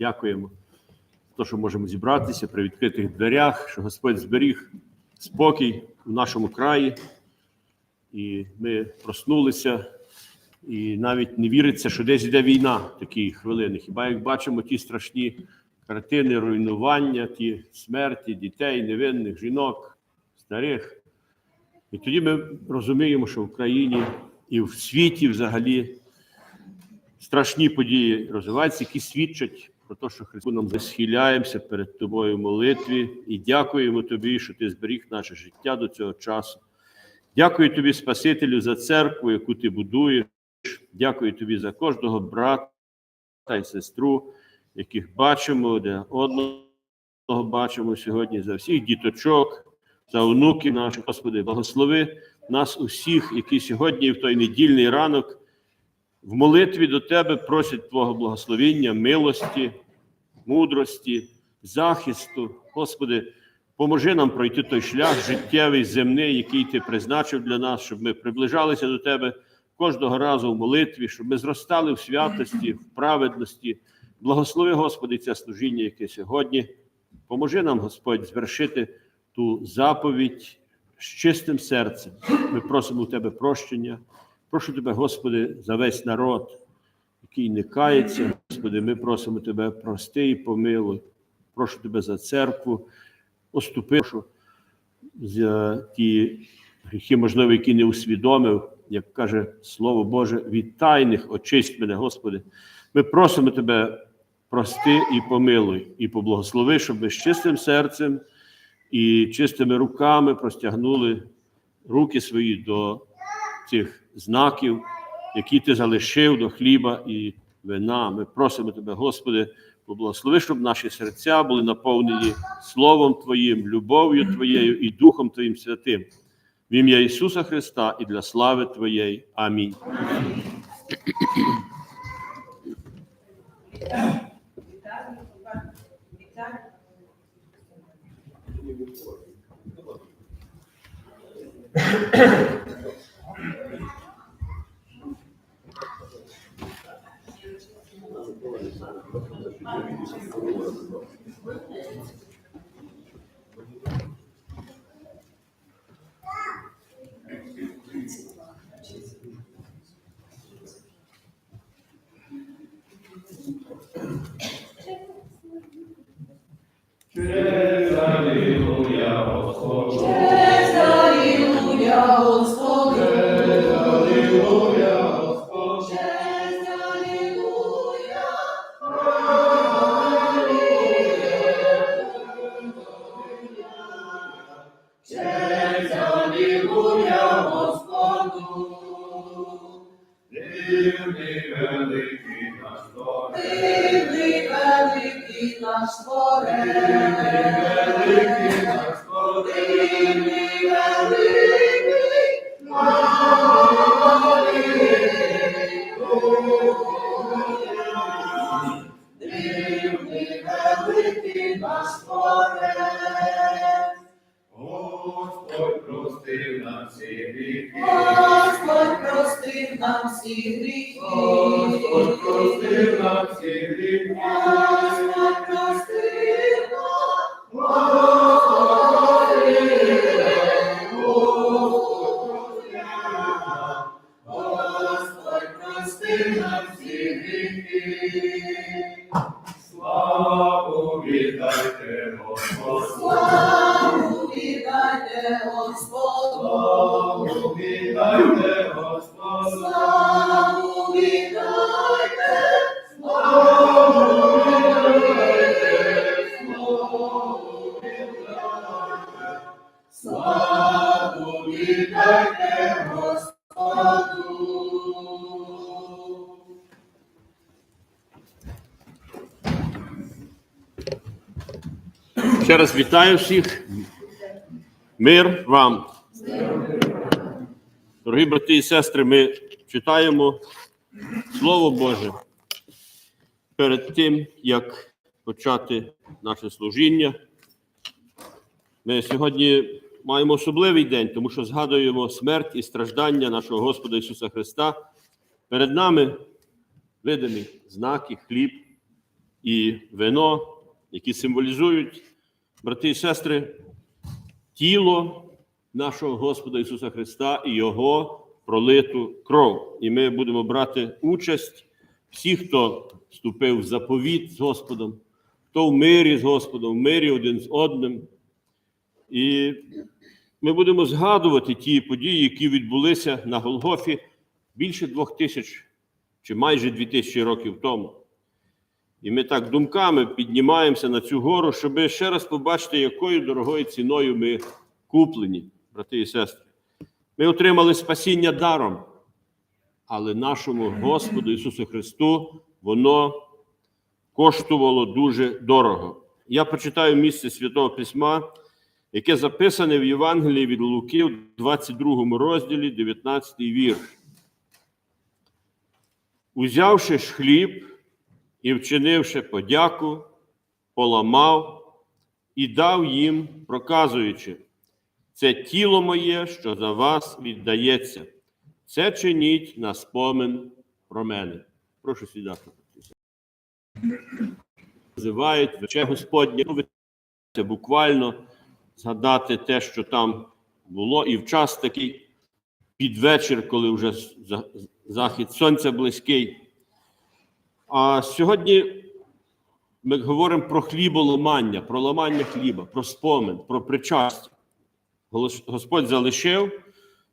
Дякуємо за те, що можемо зібратися при відкритих дверях, що Господь зберіг спокій у нашому краї. І ми проснулися, і навіть не віриться, що десь йде війна такі хвилини. Хіба як бачимо ті страшні картини руйнування, ті смерті дітей, невинних, жінок, старих. І тоді ми розуміємо, що в Україні і в світі взагалі страшні події розвиваються, які свідчать про те, що Христу нам засхиляємося перед тобою в молитві і дякуємо тобі, що ти зберіг наше життя до цього часу. Дякую тобі, Спасителю, за церкву, яку ти будуєш. Дякую тобі за кожного брата і сестру, яких бачимо, один одного бачимо сьогодні, за всіх діточок, за онуків наших, Господи, благослови нас усіх, які сьогодні, в той недільний ранок, в молитві до Тебе просять Твого благословіння, милості, мудрості, захисту. Господи, поможи нам пройти той шлях життєвий, земний, який Ти призначив для нас, щоб ми приближалися до Тебе кожного разу в молитві, щоб ми зростали в святості, в праведності. Благослови, Господи, це служіння, яке сьогодні. Поможи нам, Господь, звершити ту заповідь з чистим серцем. Ми просимо у Тебе прощення. Прошу Тебе, Господи, за весь народ, який не кається. Господи, ми просимо Тебе, прости і помилуй. Прошу Тебе за церкву, оступи прошу за ті гріхи, можливо, які не усвідомив, як каже Слово Боже, від тайних очисть мене, Господи. Ми просимо Тебе, прости і помилуй, і поблагослови, щоб ми з чистим серцем і чистими руками простягнули руки свої до цих знаків, які ти залишив до хліба і вина. Ми просимо Тебе, Господи, поблагослови, щоб наші серця були наповнені Словом Твоїм, любов'ю Твоєю і Духом Твоїм Святим. В ім'я Ісуса Христа і для слави Твоєї. Амінь. Алілуя, простив нам всі Ще раз вітаю всіх. Мир вам. Дорогі брати і сестри, ми читаємо Слово Боже перед тим, як почати наше служіння. Ми сьогодні маємо особливий день, тому що згадуємо смерть і страждання нашого Господа Ісуса Христа. Перед нами видані знаки, хліб і вино, які символізують, брати і сестри, тіло нашого Господа Ісуса Христа і Його пролиту кров. І ми будемо брати участь всі, хто вступив в заповіт з Господом, хто в мирі з Господом, в мирі один з одним. І ми будемо згадувати ті події, які відбулися на Голгофі більше двох тисяч чи майже дві тисячі років тому. І ми так думками піднімаємося на цю гору, щоб ще раз побачити, якою дорогою ціною ми куплені, брати і сестри. Ми отримали спасіння даром, але нашому Господу Ісусу Христу воно коштувало дуже дорого. Я прочитаю місце Святого Письма, яке записане в Євангелії від Луки в 22 розділі, 19 вірш. Узявши ж хліб і вчинивши подяку, поламав і дав їм, проказуючи, це тіло моє, що за вас віддається. Це чиніть на спомин про мене. Прошу сідати. Називають вече Господнє. Ну, це буквально згадати те, що там було, і в час такий під вечір, коли вже захід сонця близький. А сьогодні ми говоримо про хліболамання, про ламання хліба, про спомин, про причастя. Господь залишив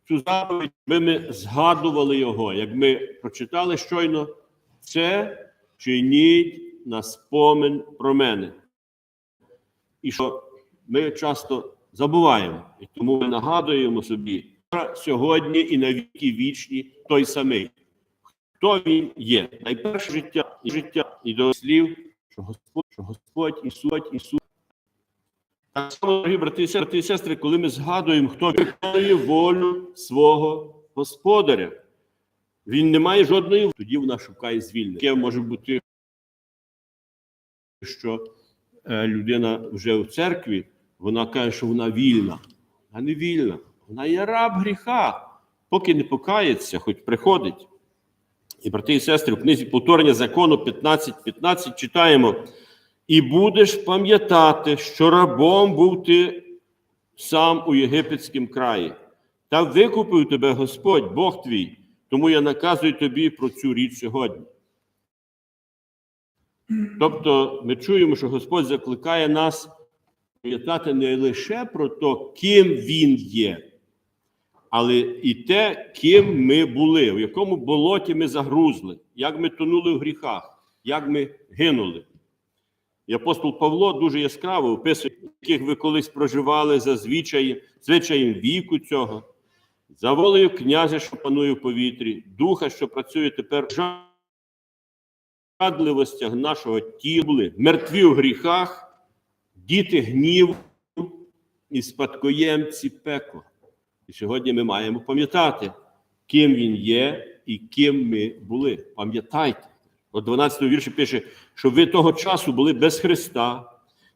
цю заповідь, ми, ми згадували його. Як ми прочитали щойно, це чиніть на спомин про мене. І що ми часто забуваємо, і тому ми нагадуємо собі сьогодні і на віки вічні той самий. Хто він є? Найперше життя і життя і до слів, що Господь, що Господь Ісус, Ісус. Так само, дорогі брати і сестри, коли ми згадуємо, хто виконує волю свого господаря, він не має жодної, тоді вона шукає звільнення. Яке може бути, що е, людина вже в церкві, вона каже, що вона вільна, а не вільна. Вона є раб гріха, поки не покається, хоч приходить. І брати і сестри, в книзі повторення закону 15.15 15 читаємо: і будеш пам'ятати, що рабом був ти сам у єгипетському краї, та викупив тебе Господь, Бог твій, тому я наказую тобі про цю річ сьогодні. Тобто ми чуємо, що Господь закликає нас пам'ятати не лише про те, ким Він є, але і те, ким ми були, в якому болоті ми загрузли, як ми тонули в гріхах, як ми гинули. І апостол Павло дуже яскраво описує, яких ви колись проживали за звичаєм, звичаєм віку цього, за волею князя, що панує в повітрі, духа, що працює тепер в жадливостях нашого тіла, мертві в гріхах, діти гніву і спадкоємці пекла. І сьогодні ми маємо пам'ятати, ким він є і ким ми були. Пам'ятайте. От 12 вірші пише, що ви того часу були без Христа,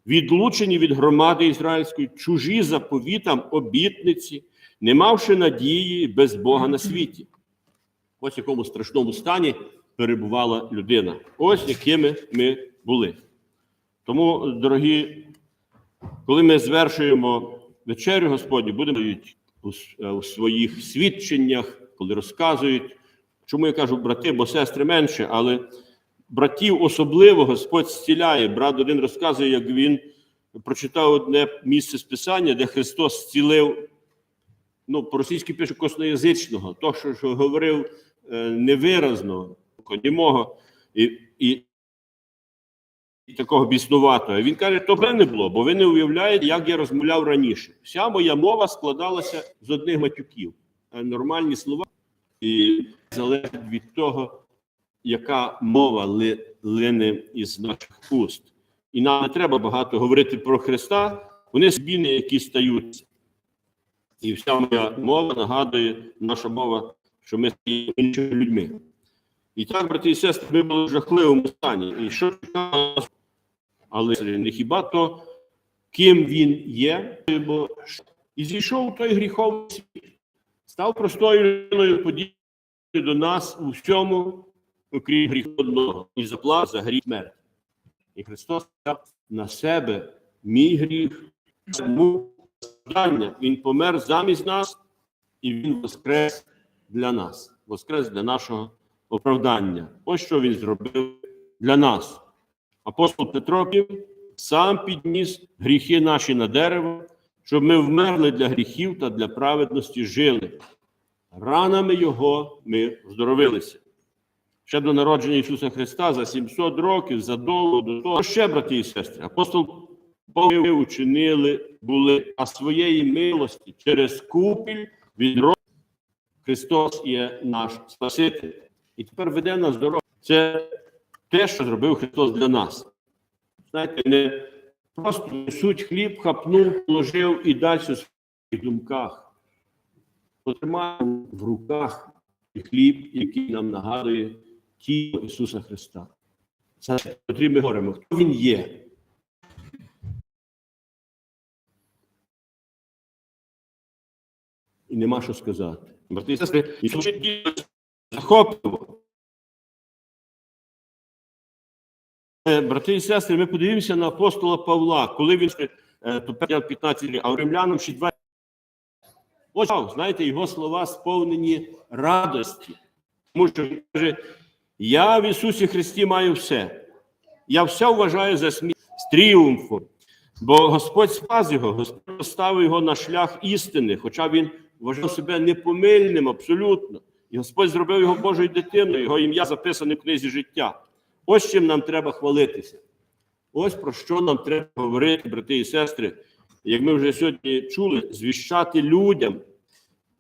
відлучені від громади ізраїльської, чужі заповітам обітниці, не мавши надії без Бога на світі. Ось в якому страшному стані перебувала людина. Ось якими ми були. Тому, дорогі, коли ми звершуємо вечерю Господню, будемо е, у своїх свідченнях, коли розказують. Чому я кажу брати, бо сестри менше, але братів особливо Господь зціляє. Брат один розказує, як він прочитав одне місце з Писання, де Христос зцілив, ну, по-російськи пише косноязичного, то, що, що говорив е, невиразно, німого, і, і такого біснуватого. Він каже, то не було, бо ви не уявляєте, як я розмовляв раніше. Вся моя мова складалася з одних матюків. Нормальні слова і залежить від того, яка мова ли, лине із наших уст. І нам не треба багато говорити про Христа, вони зміни, які стаються. І вся моя мова нагадує, наша мова, що ми є іншими людьми. І так, брати і сестри, ми були в жахливому стані. І що нас? Але не хіба то, ким він є, бо і зійшов той гріховий світ, став простою людиною подібною до нас у всьому, окрім гріху одного, і заплат за гріх смерті. І Христос взяв на себе мій гріх, йому страждання. Він помер замість нас, і Він воскрес для нас, воскрес для нашого оправдання. Ось що він зробив для нас. Апостол Петро сам підніс гріхи наші на дерево, щоб ми вмерли для гріхів та для праведності жили. Ранами Його ми оздоровилися. Ще до народження Ісуса Христа за 700 років, задовго до того, ще, брати і сестри, апостол ми учинили були, а своєї милості через купіль від Христос є наш Спаситель. І тепер веде нас дорогу. Це те, що зробив Христос для нас. Знаєте, не просто несуть хліб, хапнув, положив і далі в своїх думках. Потримаємо в руках хліб, який нам нагадує тіло Ісуса Христа. Це котрі ми говоримо, хто Він є. І нема що сказати. Брати і сестри, дійсно. Е, Брати і сестри, ми подивимося на апостола Павла, коли він е, то 15, а у римлянам ще 20. Ось, знаєте, його слова сповнені радості. Тому що він каже: Я в Ісусі Христі маю все. Я все вважаю за сміх з тріумфом. Бо Господь спас його, Господь поставив його на шлях істини, хоча він вважав себе непомильним абсолютно. І Господь зробив його Божою дитиною, його ім'я записане в книзі життя. Ось чим нам треба хвалитися. Ось про що нам треба говорити, брати і сестри, як ми вже сьогодні чули, звіщати людям,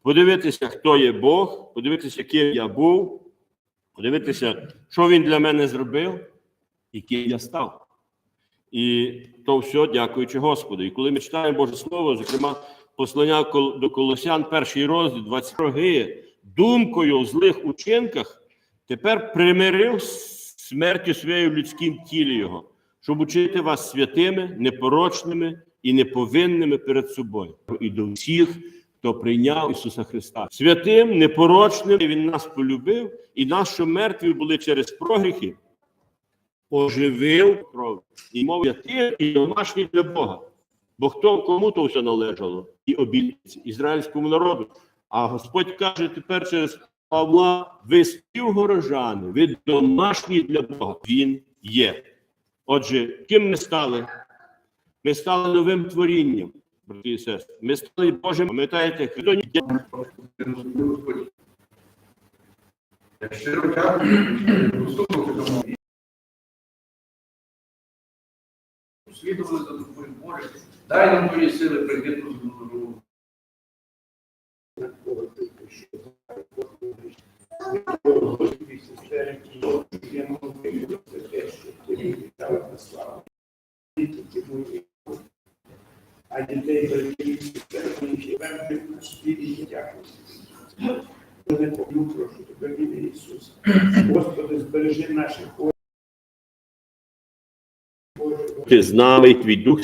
подивитися, хто є Бог, подивитися, ким я був, подивитися, що він для мене зробив і ким я став. І то все дякуючи Господу. І коли ми читаємо Боже Слово, зокрема, послання до Колосян, перший розділ, 20 роги, думкою у злих учинках, тепер примирив смертю своєю в людськім тілі Його, щоб учити вас святими, непорочними і неповинними перед собою. І до всіх, хто прийняв Ісуса Христа. Святим, непорочним Він нас полюбив, і нас, що мертві були через прогріхи, оживив кров і мов святих і домашніх для Бога. Бо хто кому то все належало і обітниці ізраїльському народу. А Господь каже тепер через Павла: ви співгорожани, ви домашні для Бога. Він є. Отже, ким ми стали? Ми стали новим творінням, брати і сестри. Ми стали Божим, пам'ятаєте, хто ні- щиро дякую. Слідували за тобою, Боже, дай нам твої сили прийти до. Ти з нами, твій дух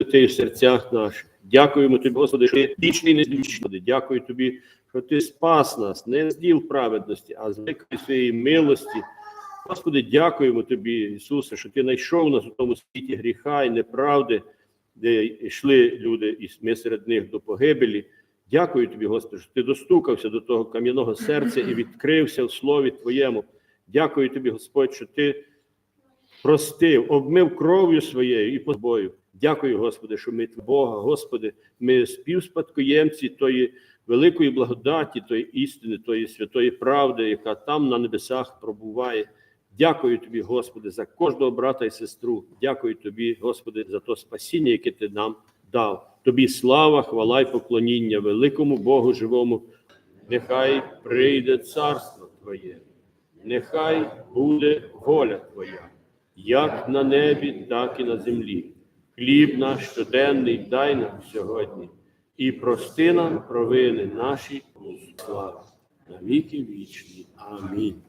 святий в серцях наших. Дякуємо тобі, Господи, що ти вічний незвічний. Дякую тобі, що ти спас нас не з діл праведності, а з великої своєї милості. Господи, дякуємо тобі, Ісусе, що ти знайшов нас у тому світі гріха і неправди, де йшли люди, і ми серед них до погибелі. Дякую тобі, Господи, що ти достукався до того кам'яного серця і відкрився в слові Твоєму. Дякую тобі, Господь, що ти простив, обмив кров'ю своєю і позбою. Дякую, Господи, що ми Бога, Господи, ми співспадкоємці тої великої благодаті, тої істини, тої святої правди, яка там на небесах пробуває. Дякую тобі, Господи, за кожного брата і сестру. Дякую тобі, Господи, за то спасіння, яке ти нам дав. Тобі слава, хвала й поклоніння, великому Богу живому. Нехай прийде царство Твоє, нехай буде воля Твоя, як на небі, так і на землі. Хліб наш щоденний дай нам сьогодні, і прости нам провини наші слава на віки вічні. Амінь.